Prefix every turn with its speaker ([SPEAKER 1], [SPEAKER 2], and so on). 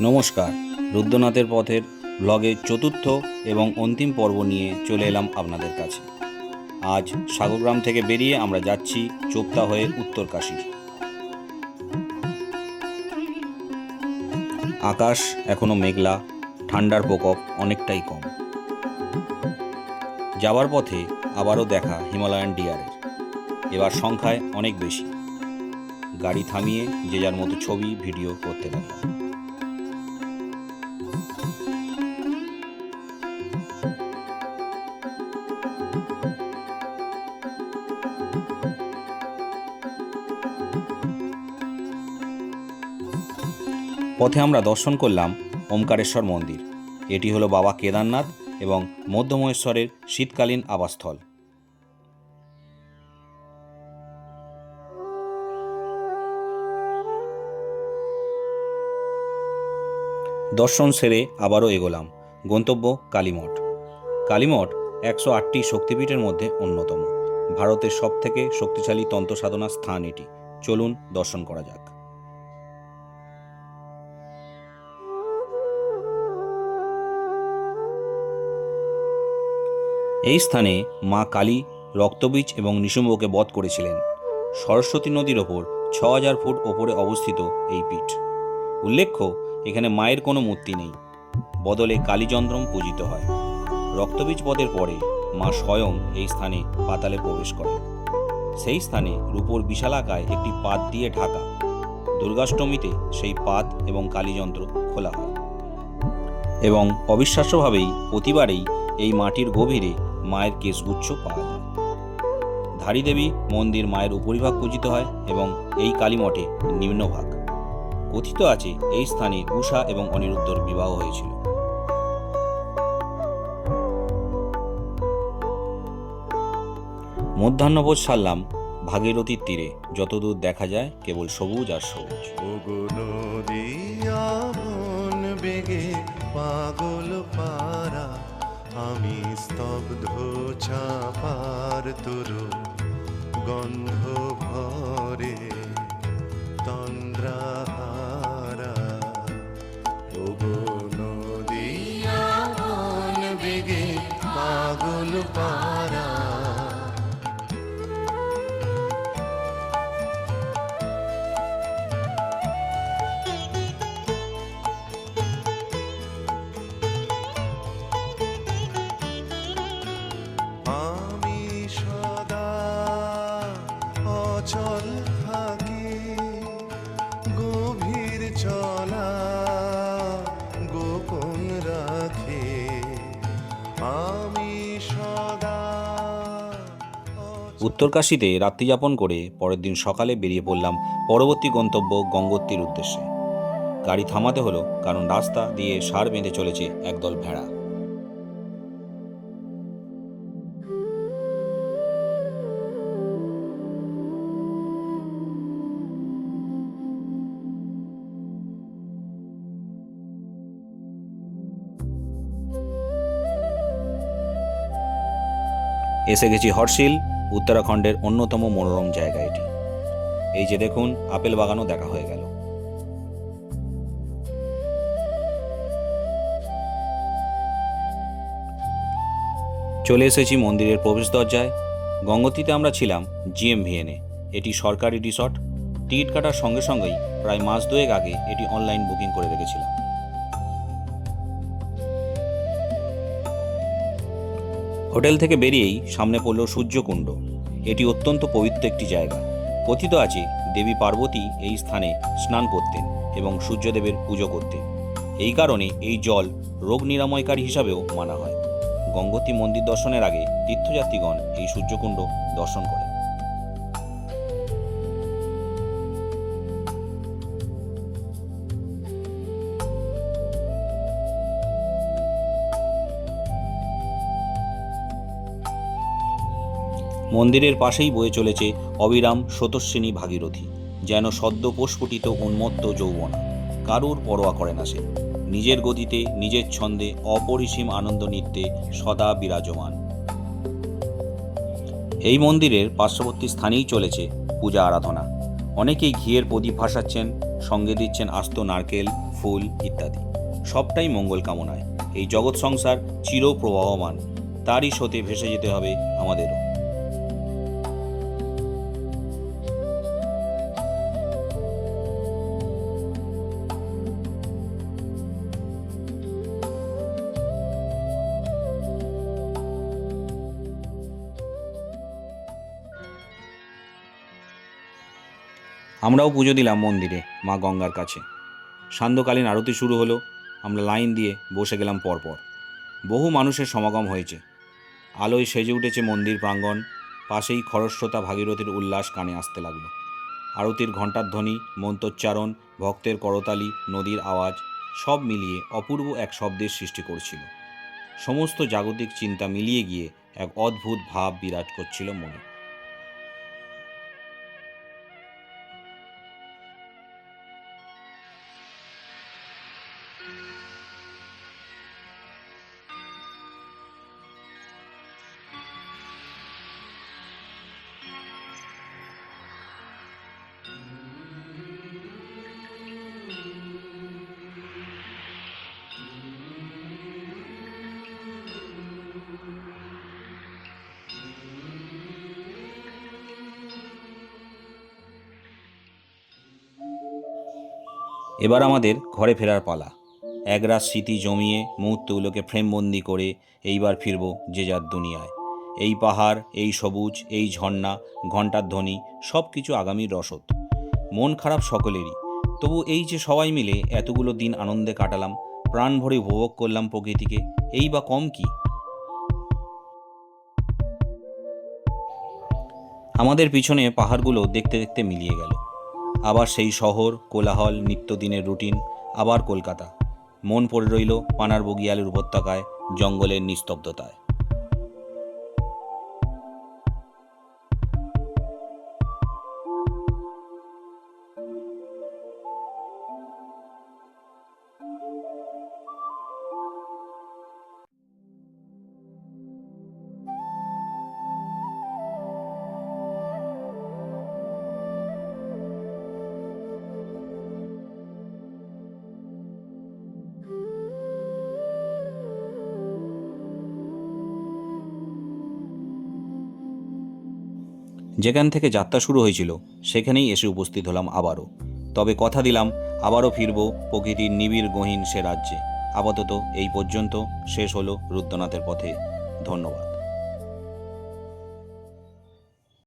[SPEAKER 1] নমস্কার। রুদ্রনাথের পথের ব্লগের চতুর্থ এবং অন্তিম পর্ব নিয়ে চলে এলাম আপনাদের কাছে। আজ সাগরগ্রাম থেকে বেরিয়ে আমরা যাচ্ছি চোপতা হয়ে উত্তরকাশী আকাশ এখনও মেঘলা, ঠান্ডার প্রকোপ অনেকটাই কম। যাওয়ার পথে আবারও দেখা হিমালয়ান ডিয়ারের। এবার সংখ্যায় অনেক বেশি। গাড়ি থামিয়ে যে যার মতো ছবি, ভিডিও করতে লাগলাম। পথে আমরা দর্শন করলাম ওমকারেশ্বর মন্দির। এটি হলো বাবা কেদারনাথ এবং মধ্যমহেশ্বরের শীতকালীন আবাসস্থল। দর্শন সেরে আবারও এগোলাম। গন্তব্য কালীমঠ। কালীমঠ একশো আটটি শক্তিপীঠের মধ্যে অন্যতম। ভারতের সবথেকে শক্তিশালী তন্ত্র সাধনা স্থান এটি। চলুন দর্শন করা যাক। এই স্থানে মা কালী, রক্তবীজ এবং নিশুম্বকে বধ করেছিলেন। সরস্বতী নদীর ওপর ছ হাজার ফুট ওপরে অবস্থিত এই পীঠ। উল্লেখ্য, এখানে মায়ের কোনো মূর্তি নেই। বদলে কালীচন্দ্রম পূজিত হয়। রক্তবীজ পদের পরে মা স্বয়ং এই স্থানে পাতালে প্রবেশ করেন। সেই স্থানে রূপোর বিশালাকায় একটি পাত দিয়ে ঢাকা। দুর্গাষ্টমীতে সেই পাত এবং কালীযন্ত্র খোলা হয়। এবং অবিশ্বাস্যভাবেই প্রতিবারেই এই মাটির গভীরে মায়ের কেশগুচ্ছ পাওয়া যায়। ধারীদেবী মন্দির মায়ের উপরিভাগ পূজিত হয় এবং এই কালীমঠে নিম্নভাগ। কথিত আছে, এই স্থানে উষা এবং অনিরুদ্ধর বিবাহ হয়েছিল। মধ্যাহ্নভোজ সারলাম ভাগীরথীর তীরে। যতদূর দেখা যায়, কেবল সবুজ আর সবুজ।
[SPEAKER 2] পাগল আমি স্তব্ধ চাপার তোর গন্ধ ভরে তন্দ্রাহারা। ওগো নদিয়া বেগে পাগল পারা
[SPEAKER 1] উত্তরকাশীতে রাত্রিযাপন করে পরের দিন সকালে বেরিয়ে পড়লাম পরবর্তী গন্তব্য গঙ্গোত্রীর উদ্দেশ্যে। গাড়ি থামাতে হলো, কারণ রাস্তা দিয়ে সার বেঁধে চলেছে একদল ভেড়া। এসে গেছি হর্ষিল উত্তরাখণ্ডের অন্যতম মনোরম জায়গা এটি। এই যে দেখুন, আপেল বাগানও দেখা হয়ে গেল। চলে এসেছি মন্দিরের প্রবেশ দরজায়। গঙ্গোত্রীতে আমরা ছিলাম জিএমভিএনে এটি সরকারি রিসর্ট। টিকিট কাটার সঙ্গে সঙ্গেই প্রায় মাস দুয়েক আগে এটি অনলাইন বুকিং করে রেখেছিলাম। হোটেল থেকে বেরিয়েই সামনে পড়ল সূর্যকুণ্ড। এটি অত্যন্ত পবিত্র একটি জায়গা। কথিত আছে, দেবী পার্বতী এই স্থানে স্নান করতেন এবং সূর্যদেবের পুজো করতেন। এই কারণে এই জল রোগ নিরাময়কারী হিসাবেও মানা হয়। গঙ্গোত্রী মন্দির দর্শনের আগে তীর্থযাত্রীগণ এই সূর্যকুণ্ড দর্শন করেন। মন্দিরের পাশেই বয়ে চলেছে অবিরাম স্রোতস্বিনী ভাগীরথী, যেন সদ্য প্রস্ফুটিত উন্মত্ত যৌবন। কারুর পরোয়া করে না সে। নিজের গতিতে, নিজের ছন্দে অপরিসীম আনন্দ নৃত্যে সদা বিরাজমান। এই মন্দিরের পার্শ্ববর্তী স্থানেই চলেছে পূজা আরাধনা। অনেকেই ঘিয়ের প্রদীপ ভাসাচ্ছেন, সঙ্গে দিচ্ছেন আস্ত নারকেল, ফুল ইত্যাদি। সবটাই মঙ্গল কামনায়। এই জগৎ সংসার চির প্রবাহমান তারই স্রোতে ভেসে যেতে হবে আমাদেরও। আমরাও পুজো দিলাম মন্দিরে মা গঙ্গার কাছে। সান্ধ্যকালীন আরতি শুরু হলো, আমরা লাইন দিয়ে বসে গেলাম পরপর। বহু মানুষের সমাগম হয়েছে। আলোয় সেজে উঠেছে মন্দির প্রাঙ্গণ, পাশেই খরস্রোতা ভাগীরথীর উল্লাস কানে আসতে লাগল। আরতির ঘণ্টার ধ্বনি, মন্ত্রোচ্চারণ, ভক্তের করতালি, নদীর আওয়াজ, সব মিলিয়ে অপূর্ব এক শব্দের সৃষ্টি করছিল। সমস্ত জাগতিক চিন্তা মিলিয়ে গিয়ে এক অদ্ভুত ভাব বিরাজ করছিল মনে। এবার আমাদের ঘরে ফেরার পালা। একরাত স্মৃতি জমিয়ে মুহূর্তগুলোকে ফ্রেমবন্দি করে এইবার ফিরব যে যার দুনিয়ায়। এই পাহাড়, এই সবুজ, এই ঝর্ণা, ঘণ্টার ধ্বনি সব কিছু আগামীর রসদ। মন খারাপ সকলেরই। তবু এই যে সবাই মিলে এতগুলো দিন আনন্দে কাটালাম প্রাণ ভরে উপভোগ করলাম প্রকৃতিকে, এই বা কম কি? আমাদের পিছনে পাহাড়গুলো দেখতে দেখতে মিলিয়ে গেল। আবার সেই শহর, কোলাহল, নিত্যদিনের রুটিন, আবার কলকাতা। মন পড়ে রইল পানার বগিয়ালের উপত্যকায়, জঙ্গলের নিস্তব্ধতায়। যেখান থেকে যাত্রা শুরু হয়েছিল, সেখানেই এসে উপস্থিত হলাম আবারও। তবে কথা দিলাম, আবারও ফিরব প্রকৃতির নিবিড় গহীন সে রাজ্যে। আপাতত এই পর্যন্ত শেষ হলো রুদ্রনাথের পথে। ধন্যবাদ।